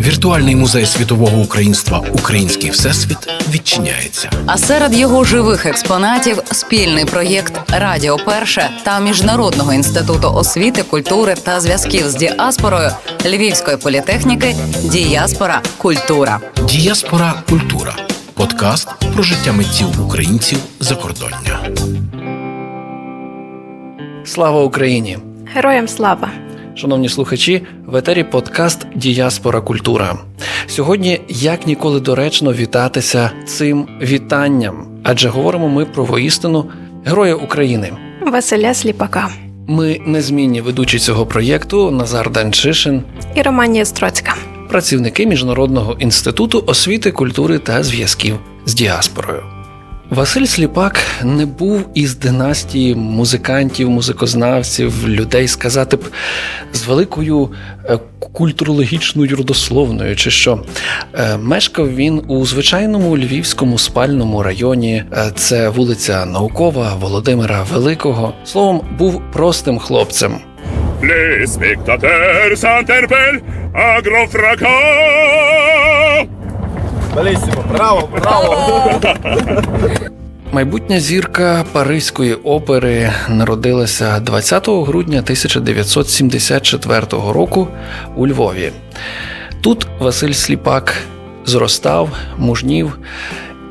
Віртуальний музей світового українства Український всесвіт відчиняється. А серед його живих експонатів спільний проєкт Радіо Перше та Міжнародного інституту освіти, культури та зв'язків з діаспорою Львівської політехніки Діаспора Культура. Діаспора культура подкаст про життя митців українців закордоння. Слава Україні! Героям слава! Шановні слухачі, в етері подкаст Діаспора Культура. Сьогодні як ніколи доречно вітатися цим вітанням, адже говоримо ми про воістину Героя України. Василя Сліпака Ми незмінні ведучі цього проєкту Назар Данчишин, і Романія Строцька. працівники Міжнародного інституту освіти, культури та зв'язків з діаспорою. Василь Сліпак не був із династії музикантів, музикознавців, людей, сказати б, з великою е, культурологічною родословною, чи що. Е, Мешкав він у звичайному львівському спальному районі. Е, Це вулиця Наукова Володимира Великого. Словом, був простим хлопцем. S'interpellent à grand fracas. Белісімо, браво, браво! Майбутня зірка Паризької опери народилася 20 грудня 1974 року у Львові. Тут Василь Сліпак зростав, мужнів,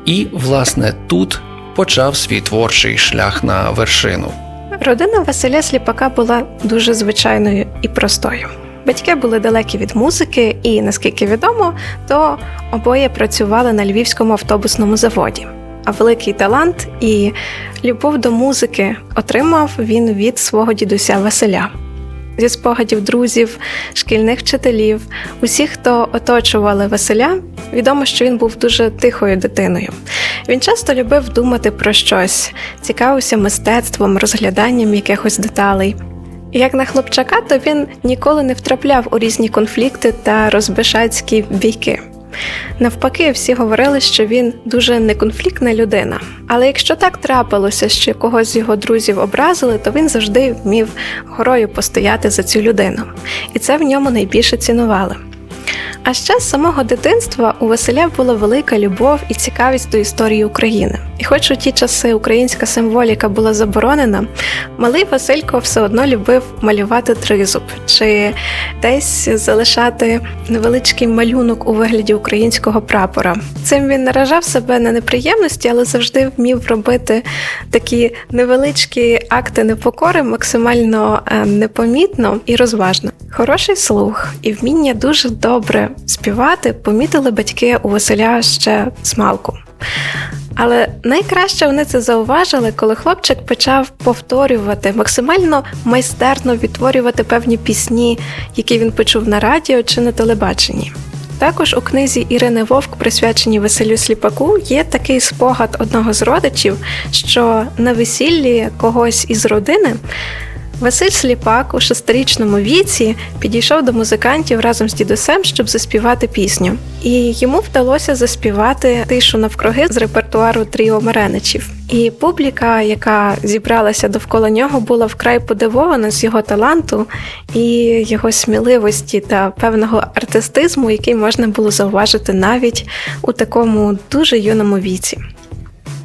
і, власне, тут почав свій творчий шлях на вершину. Родина Василя Сліпака була дуже звичайною і простою. Батьки були далекі від музики, і наскільки відомо, то обоє працювали на львівському автобусному заводі. А великий талант і любов до музики отримав він від свого дідуся Василя. Зі спогадів друзів, шкільних вчителів, усіх, хто оточували Василя, відомо, що він був дуже тихою дитиною. Він часто любив думати про щось, цікавився мистецтвом, розгляданням якихось деталей. Як на хлопчака, то він ніколи не втрапляв у різні конфлікти та розбишацькі бійки. Навпаки, всі говорили, що він дуже неконфліктна людина. Але якщо так трапилося, що когось з його друзів образили, то він завжди вмів горою постояти за цю людину. І це в ньому найбільше цінували. А ще з самого дитинства у Василя була велика любов і цікавість до історії України. І хоч у ті часи українська символіка була заборонена, малий Василько все одно любив малювати тризуб чи десь залишати невеличкий малюнок у вигляді українського прапора. Цим він наражав себе на неприємності, але завжди вмів робити такі невеличкі акти непокори максимально е, непомітно і розважно. Хороший слух і вміння дуже добре співати помітили батьки у Василя ще з малку. Але найкраще вони це зауважили, коли хлопчик почав повторювати, максимально майстерно відтворювати певні пісні, які він почув на радіо чи на телебаченні. Також у книзі Ірини Вовк, присвяченій Василю Сліпаку, є такий спогад одного з родичів, що на весіллі когось із родини Василь Сліпак у шестирічному віці підійшов до музикантів разом з дідусем, щоб заспівати пісню. І йому вдалося заспівати тишу навкруги з репертуару Тріо Мареничів. І публіка, яка зібралася довкола нього, була вкрай подивована з його таланту і його сміливості та певного артистизму, який можна було зауважити навіть у такому дуже юному віці.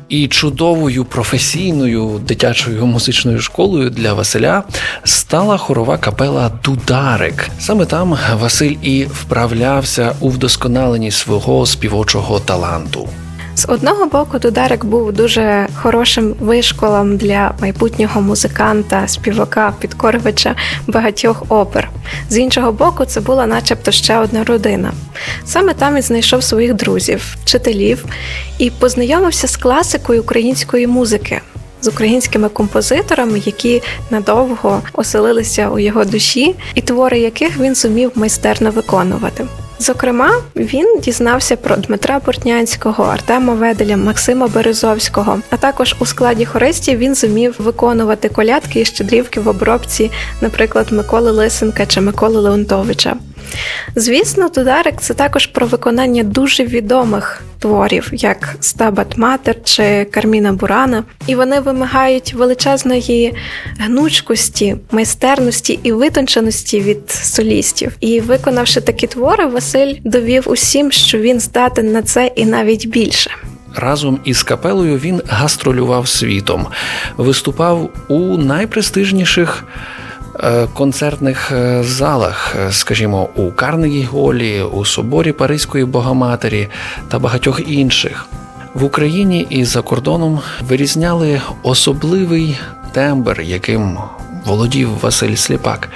І чудовою професійною дитячою музичною школою для Василя стала хорова капела Дударик. Саме там Василь і вправлявся у вдосконаленні свого співочого таланту. З одного боку, Дударик був дуже хорошим вишколом для майбутнього музиканта, співака, підкорювача багатьох опер. З іншого боку, це була начебто ще одна родина. Саме там він знайшов своїх друзів, вчителів і познайомився з класикою української музики. З українськими композиторами, які надовго оселилися у його душі, і твори яких він зумів майстерно виконувати. Зокрема, він дізнався про Дмитра Портнянського, Артема Веделя, Максима Березовського. А також у складі хористів він зумів виконувати колядки і щедрівки в обробці, наприклад, Миколи Лисенка чи Миколи Леонтовича. Звісно, Дударик це також про виконання дуже відомих творів, як Стабат Матер чи Карміна Бурана, і вони вимагають величезної гнучкості, майстерності і витонченості від солістів. І виконавши такі твори, Василь довів усім, що він здатен на це і навіть більше. Разом із капелою він гастролював світом, виступав у найпрестижніших концертних е, залах, е, скажімо, у Карнегі Голі, у соборі Паризької Богоматері та багатьох інших. В Україні і за кордоном вирізняли особливий тембр, яким володів Василь Сліпак.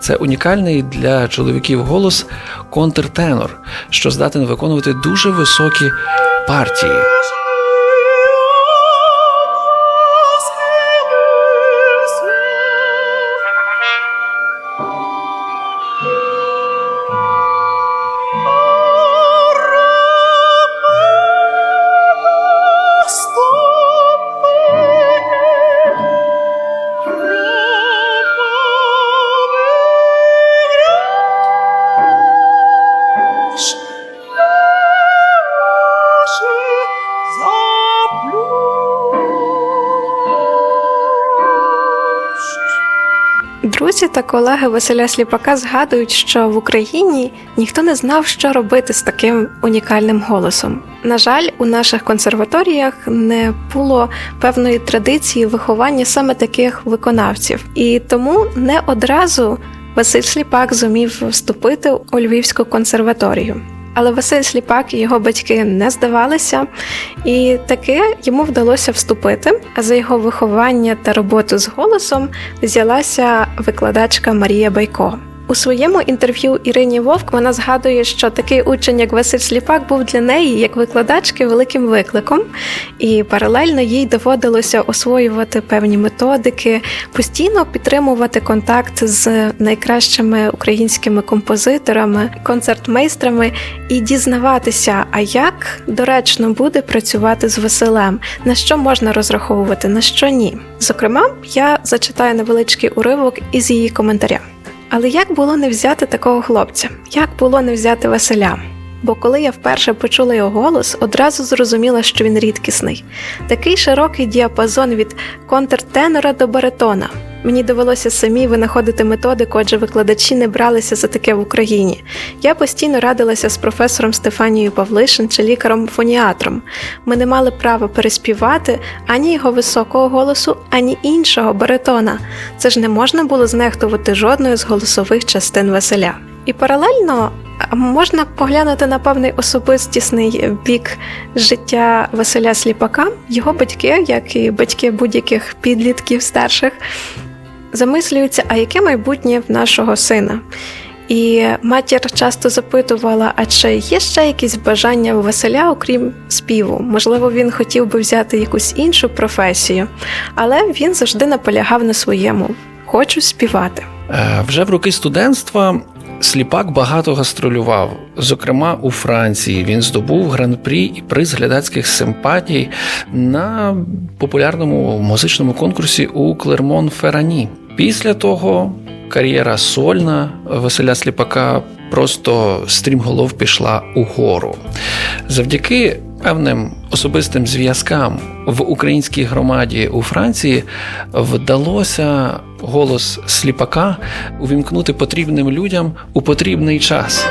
Це унікальний для чоловіків голос контртенор, що здатен виконувати дуже високі партії. Та колеги Василя Сліпака згадують, що в Україні ніхто не знав, що робити з таким унікальним голосом. На жаль, у наших консерваторіях не було певної традиції виховання саме таких виконавців, і тому не одразу Василь Сліпак зумів вступити у Львівську консерваторію. Але Василь Сліпак і його батьки не здавалися, і таки йому вдалося вступити. А за його виховання та роботу з голосом взялася викладачка Марія Байко. У своєму інтерв'ю Ірині Вовк вона згадує, що такий учень, як Василь Сліпак, був для неї як викладачки великим викликом, і паралельно їй доводилося освоювати певні методики, постійно підтримувати контакт з найкращими українськими композиторами, концертмейстрами і дізнаватися, а як доречно буде працювати з Василем, на що можна розраховувати, на що ні. Зокрема, я зачитаю невеличкий уривок із її коментаря. Але як було не взяти такого хлопця? Як було не взяти Василя? Бо коли я вперше почула його голос, одразу зрозуміла, що він рідкісний. Такий широкий діапазон від контртенора до баритона. Мені довелося самі винаходити методику, адже викладачі не бралися за таке в Україні. Я постійно радилася з професором Стефанією Павлишин чи лікаром-фоніатром. Ми не мали права переспівати ані його високого голосу, ані іншого баритона. Це ж не можна було знехтувати жодною з голосових частин Василя. І паралельно можна поглянути на певний особистісний бік життя Василя Сліпака. Його батьки, як і батьки будь-яких підлітків старших, замислюються, а яке майбутнє в нашого сина. І матір часто запитувала: а чи є ще якісь бажання у Василя, окрім співу? Можливо, він хотів би взяти якусь іншу професію, але він завжди наполягав на своєму: хочу співати. Е, Вже в роки студентства Сліпак багато гастролював. Зокрема, у Франції він здобув гран-прі і приз глядацьких симпатій на популярному музичному конкурсі у Клермон-Ферані. Після того кар'єра сольна Василя Сліпака просто стрімголов пішла угору. Завдяки певним особистим зв'язкам в українській громаді у Франції вдалося голос сліпака увімкнути потрібним людям у потрібний час.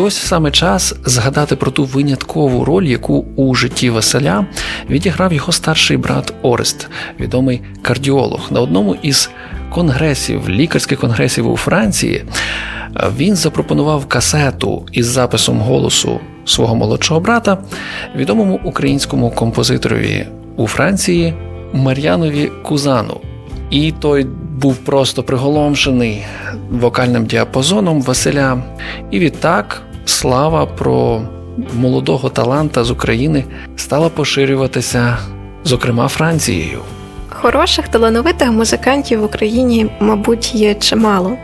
Ось саме час згадати про ту виняткову роль, яку у житті Василя відіграв його старший брат Орест, відомий кардіолог. На одному із конгресів, лікарських конгресів у Франції, він запропонував касету із записом голосу свого молодшого брата, відомому українському композиторові у Франції Мар'янові Кузану. І той був просто приголомшений вокальним діапазоном Василя. І відтак слава про молодого таланта з України стала поширюватися, зокрема Францією. Хороших талановитих музикантів в Україні, мабуть, є чимало.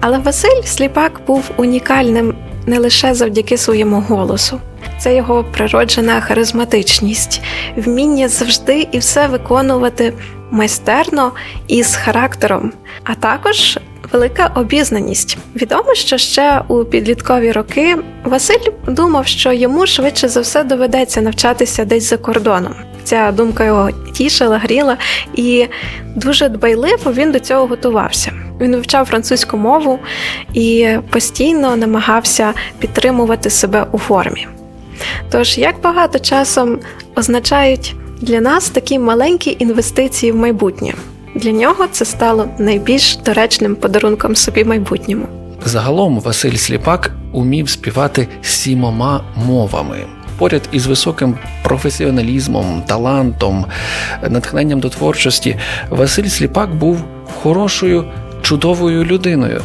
Але Василь Сліпак був унікальним не лише завдяки своєму голосу. Це його природжена харизматичність, вміння завжди і все виконувати майстерно і з характером, а також велика обізнаність. Відомо, що ще у підліткові роки Василь думав, що йому швидше за все доведеться навчатися десь за кордоном. Ця думка його тішила, гріла, і дуже дбайливо він до цього готувався. Він вивчав французьку мову і постійно намагався підтримувати себе у формі. Тож, як багато часом означають для нас такі маленькі інвестиції в майбутнє? Для нього це стало найбільш доречним подарунком собі майбутньому. Загалом Василь Сліпак умів співати сімома мовами. Поряд із високим професіоналізмом, талантом, натхненням до творчості, Василь Сліпак був хорошою. Чудовою людиною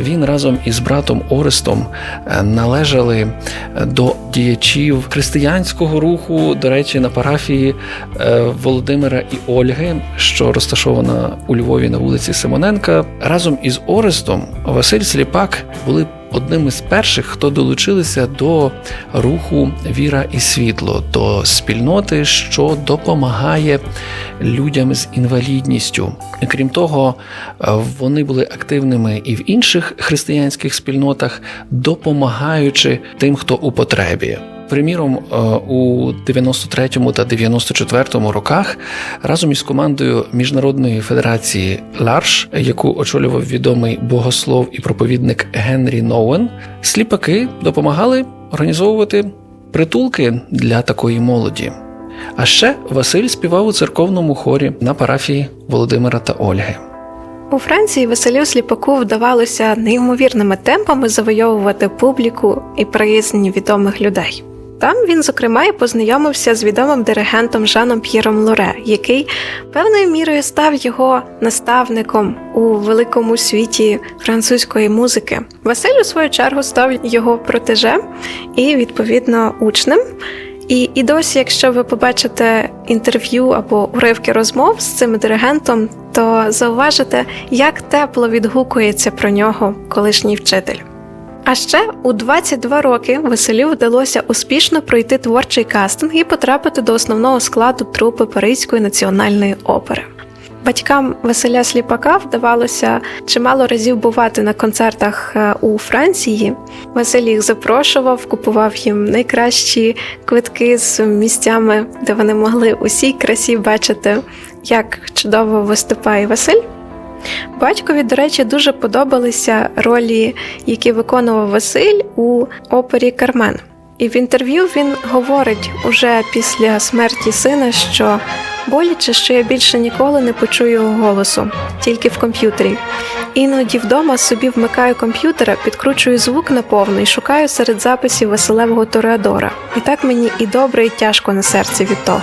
він разом із братом Орестом е, належали до діячів християнського руху, до речі, на парафії е, Володимира і Ольги, що розташована у Львові на вулиці Симоненка. Разом із Орестом Василь Сліпак були одним із перших, хто долучилися до руху Віра і світло, до спільноти, що допомагає людям з інвалідністю. Крім того, вони були активними і в інших християнських спільнотах, допомагаючи тим, хто у потребі. Приміром, е, у 93-му та 94-му роках разом із командою Міжнародної федерації Ларш, яку очолював відомий богослов і проповідник Генрі Ноуен, сліпаки допомагали організовувати притулки для такої молоді. А ще Василь співав у церковному хорі на парафії Володимира та Ольги. У Франції Василю Сліпаку вдавалося неймовірними темпами завойовувати публіку і приязнь відомих людей. Там він, зокрема, і познайомився з відомим диригентом Жаном П'єром Лоре, який певною мірою став його наставником у великому світі французької музики. Василь, у свою чергу, став його протеже і, відповідно, учнем. І, і досі, якщо ви побачите інтерв'ю або уривки розмов з цим диригентом, то зауважите, як тепло відгукується про нього колишній вчитель. А ще у 22 роки Василю вдалося успішно пройти творчий кастинг і потрапити до основного складу трупи Паризької національної опери. Батькам Василя Сліпака вдавалося чимало разів бувати на концертах е, у Франції. Василь їх запрошував, купував їм найкращі квитки з місцями, де вони могли усій красі бачити, як чудово виступає Василь. Батькові, до речі, дуже подобалися ролі, які виконував Василь у опері Кармен. І в інтерв'ю він говорить уже після смерті сина, що боляче, що я більше ніколи не почую його голосу, тільки в комп'ютері. Іноді вдома собі вмикаю комп'ютера, підкручую звук на повний, шукаю серед записів Василевого Тореадора. І так мені і добре, і тяжко на серці від того.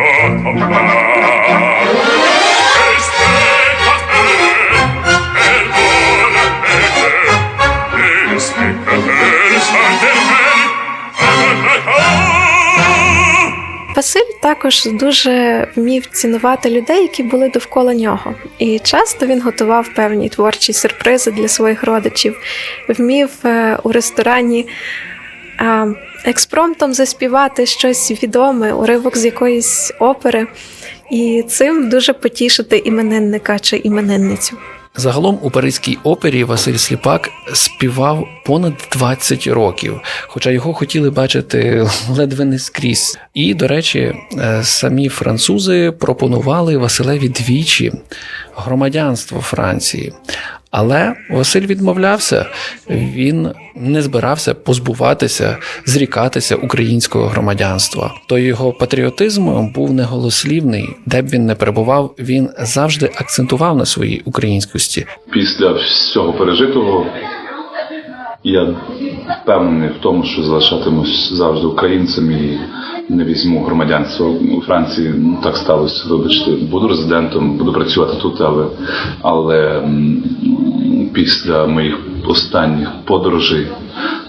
також дуже вмів цінувати людей, які були довкола нього. І часто він готував певні творчі сюрпризи для своїх родичів, вмів е, у ресторані експромтом заспівати щось відоме, уривок з якоїсь опери, і цим дуже потішити іменинника чи іменинницю. Загалом у Паризькій опері Василь Сліпак співав понад 20 років, хоча його хотіли бачити ледве не скрізь. І, до речі, е, самі французи пропонували Василеві двічі громадянство Франції. Але Василь відмовлявся, він не збирався позбуватися, зрікатися українського громадянства. То його патріотизм був неголослівний, де б він не перебував, він завжди акцентував на своїй українськості. Після всього пережитого я впевнений в тому, що залишатимусь завжди українцем і не візьму громадянство у Франції. Ну так сталося. Вибачте, буду резидентом, буду працювати тут, але але після моїх останніх подорожей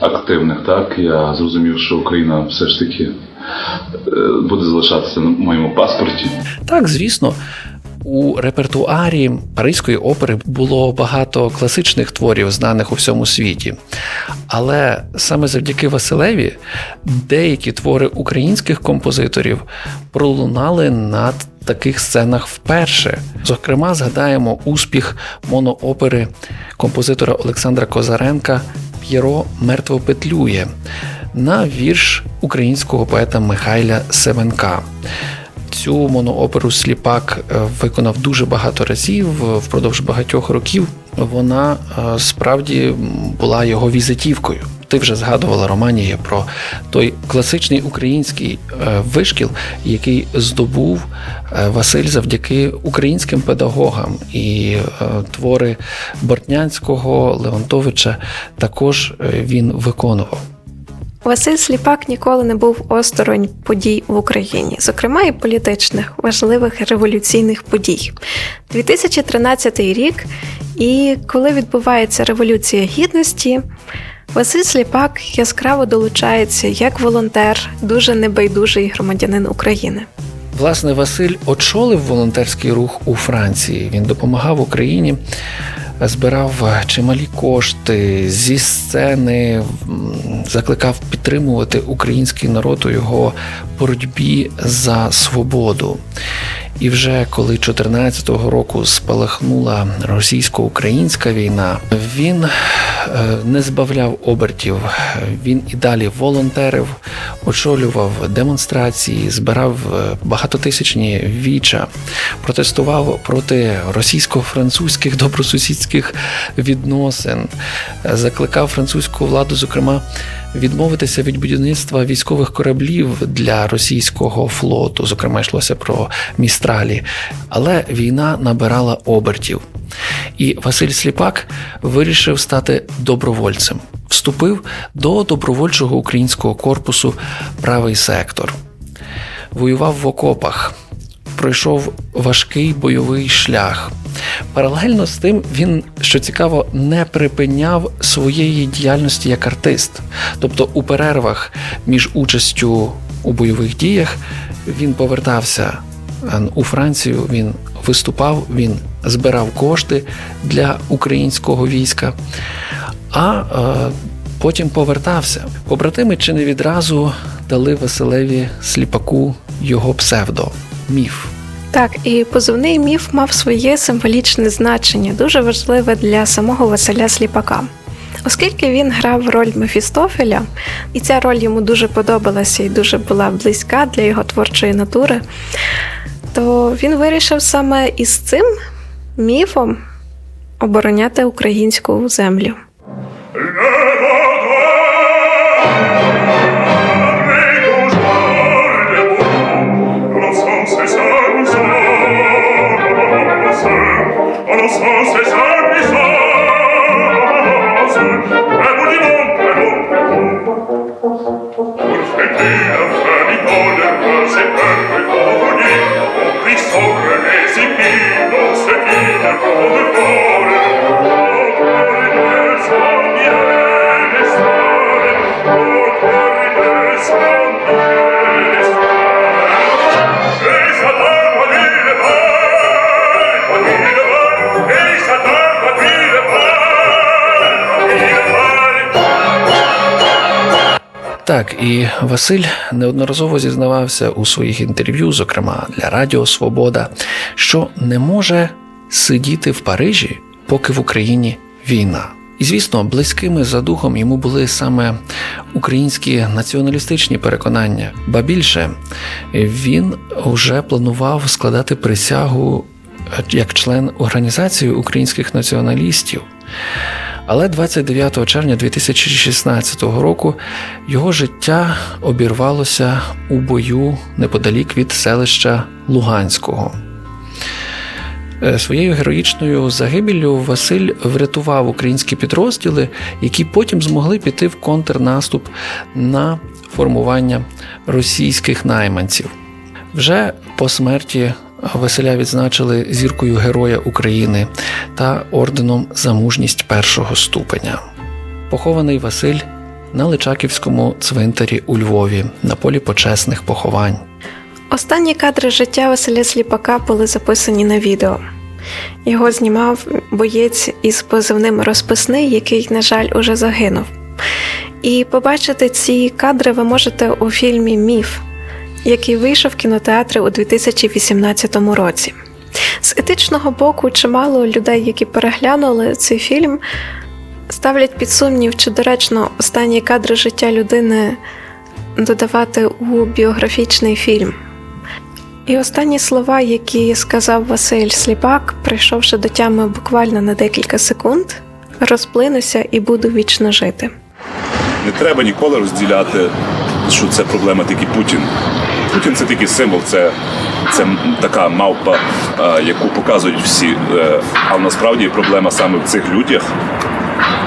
активних, так я зрозумів, що Україна все ж таки е, буде залишатися на моєму паспорті. Так, звісно, у репертуарі Паризької опери було багато класичних творів, знаних у всьому світі. Але саме завдяки Василеві деякі твори українських композиторів пролунали на таких сценах вперше. Зокрема, згадаємо успіх моноопери композитора Олександра Козаренка П'єро мертво петлює на вірш українського поета Михайля Семенка. Цю монооперу Сліпак е, виконав дуже багато разів е, впродовж багатьох років. Вона е, справді була його візитівкою. Ти вже згадувала Романія про той класичний український вишкіл, який здобув Василь завдяки українським педагогам. І твори Бортнянського, Леонтовича також він виконував. Василь Сліпак ніколи не був осторонь подій в Україні, зокрема і політичних, важливих революційних подій. 2013 рік, і коли відбувається Революція Гідності, Василь Сліпак яскраво долучається як волонтер, дуже небайдужий громадянин України. Власне, Василь очолив волонтерський рух у Франції. Він допомагав Україні, збирав чималі кошти зі сцени, закликав підтримувати український народ у його боротьбі за свободу. І вже коли 14-го року спалахнула російсько-українська війна, він е, не збавляв обертів. Він і далі волонтерив, очолював демонстрації, збирав е, багатотисячні віча, протестував проти російсько-французьких добросусідських відносин, закликав французьку владу, зокрема, відмовитися від будівництва військових кораблів для російського флоту, зокрема йшлося про містралі. Але війна набирала обертів. І Василь Сліпак вирішив стати добровольцем. Вступив до добровольчого українського корпусу Правий сектор, воював в окопах, пройшов важкий бойовий шлях. Паралельно з тим він, що цікаво, не припиняв своєї діяльності як артист. Тобто у перервах між участю у бойових діях він повертався у Францію, він виступав, він збирав кошти для українського війська, а е, потім повертався. Побратими чи не відразу дали Василеві Сліпаку його псевдо міф. Так, і позивний міф мав своє символічне значення, дуже важливе для самого Василя Сліпака. Оскільки він грав роль Мефістофеля, і ця роль йому дуже подобалася і дуже була близька для його творчої натури, то він вирішив саме із цим міфом обороняти українську землю. Так, і Василь неодноразово зізнавався у своїх інтерв'ю, зокрема для Радіо Свобода, що не може сидіти в Парижі, поки в Україні війна. І звісно, близькими за духом йому були саме українські націоналістичні переконання. Ба більше він вже планував складати присягу е, як член організації українських націоналістів. Але 29 червня 2016 року його життя обірвалося у бою неподалік від селища Луганського. Е, Своєю героїчною загибеллю Василь врятував українські підрозділи, які потім змогли піти в контрнаступ на формування російських найманців. Вже по смерті Василя відзначили зіркою Героя України та орденом за мужність першого ступеня. Похований Василь на Личаківському цвинтарі у Львові на полі почесних поховань. Останні кадри життя Василя Сліпака були записані на відео. Його знімав боєць із позивним розписний, який, на жаль, уже загинув. І побачити ці кадри ви можете у фільмі Міф, який вийшов в кінотеатри у 2018 році. З етичного боку, чимало людей, які переглянули цей фільм, ставлять під сумнів, чи доречно останні кадри життя людини додавати у біографічний фільм. І останні слова, які сказав Василь Сліпак, прийшовши до тями буквально на декілька секунд, розплинуся і буду вічно жити. Не треба ніколи розділяти, що це проблема тільки Путін. Путін це тільки символ, це, це така мавпа, е, яку показують всі. Е, але насправді проблема саме в цих людях,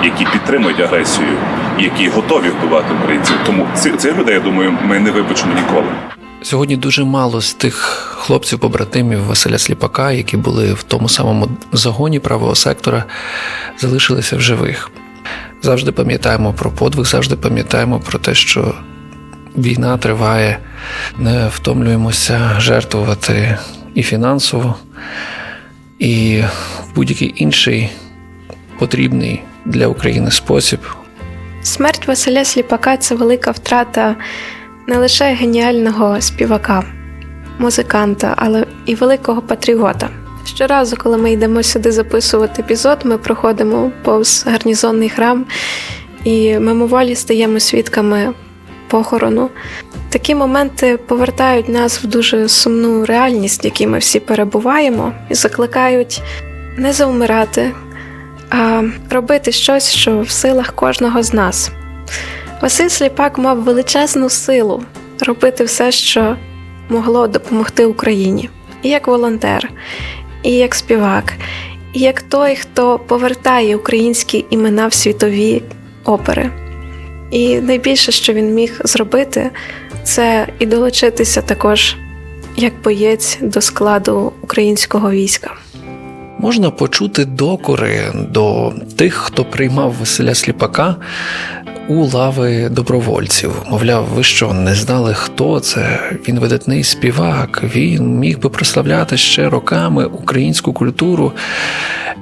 які підтримують агресію, які готові вбивати українців. Тому цих, людей, я думаю, ми не вибачимо ніколи. Сьогодні дуже мало з тих хлопців, побратимів Василя Сліпака, які були в тому самому загоні правого сектора, залишилися в живих. Завжди пам'ятаємо про подвиг, завжди пам'ятаємо про те, що війна триває, не втомлюємося жертвувати і фінансово, і в будь-який інший потрібний для України спосіб. Смерть Василя Сліпака це велика втрата не лише геніального співака, музиканта, але і великого патріота. Щоразу, коли ми йдемо сюди записувати епізод, ми проходимо повз гарнізонний храм і мимоволі стаємо свідками похорону. Такі моменти повертають нас в дуже сумну реальність, в якій ми всі перебуваємо, і закликають не завмирати, а робити щось, що в силах кожного з нас. Василь Сліпак мав величезну силу робити все, що могло допомогти Україні, і як волонтер, і як співак, і як той, хто повертає українські імена в світові опери. І найбільше, що він міг зробити, це і долучитися також як боєць до складу українського війська. Можна почути докори до тих, хто приймав Василя Сліпака у лави добровольців. Мовляв, ви що не знали, хто це? Він видатний співак. Він міг би прославляти ще роками українську культуру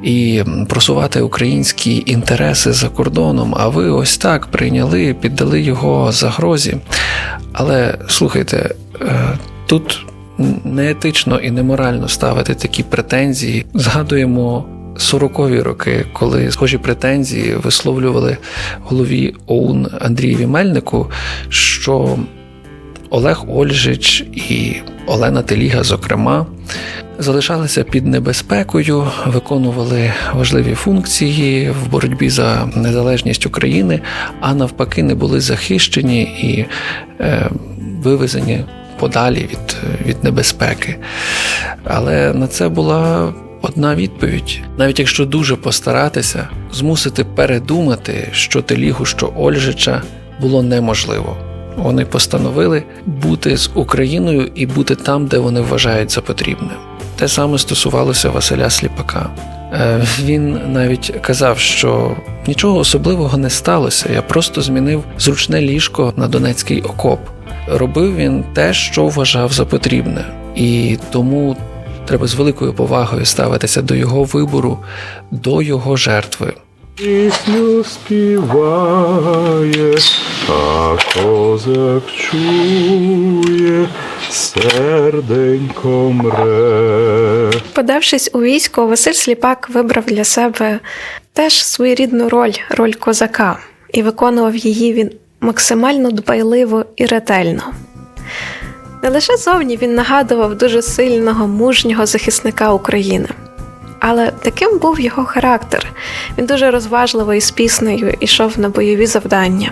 і просувати українські інтереси за кордоном. А ви ось так прийняли, піддали його загрозі. Але слухайте, е, тут неетично і неморально ставити такі претензії. Згадуємо 40-ві роки, коли схожі претензії висловлювали голові ОУН Андрієві Мельнику, що Олег Ольжич і Олена Теліга, зокрема, залишалися під небезпекою, виконували важливі функції в боротьбі за незалежність України, а навпаки, не були захищені і е, вивезені подалі від, від небезпеки. Але на це була одна відповідь. Навіть якщо дуже постаратися, змусити передумати, що Телігу, що Ольжича було неможливо. Вони постановили бути з Україною і бути там, де вони вважають за потрібне. Те саме стосувалося Василя Сліпака. Е, Він навіть казав, що нічого особливого не сталося. Я просто змінив зручне ліжко на Донецький окоп. Робив він те, що вважав за потрібне, і тому треба з великою повагою ставитися до його вибору, до його жертви. Пісню співає, а козак чує, серденько мре. Подавшись у військо, Василь Сліпак вибрав для себе теж своєрідну роль, роль козака, і виконував її він максимально дбайливо і ретельно. Не лише зовні він нагадував дуже сильного, мужнього захисника України. Але таким був його характер. Він дуже розважливо і з піснею йшов на бойові завдання.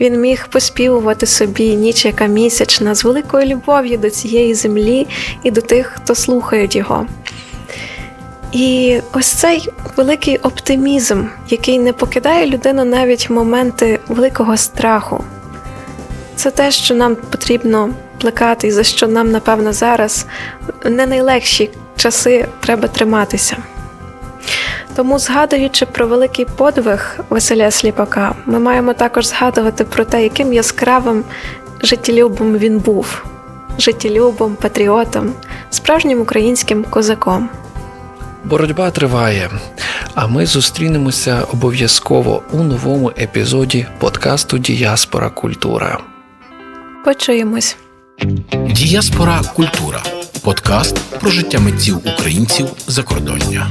Він міг поспівувати собі ніч яка місячна з великою любов'ю до цієї землі і до тих, хто слухають його. І ось цей великий оптимізм, який не покидає людину навіть в моменти великого страху. Це те, що нам потрібно плекати, і за що нам, напевно, зараз не найлегші часи треба триматися. Тому, згадуючи про великий подвиг Василя Сліпака, ми маємо також згадувати про те, яким яскравим життєлюбом він був, життєлюбом, патріотом, справжнім українським козаком. Боротьба триває, а ми зустрінемося обов'язково у новому епізоді подкасту Діаспора Культура. Почуємось. Діаспора Культура подкаст про життя митців українців закордоння.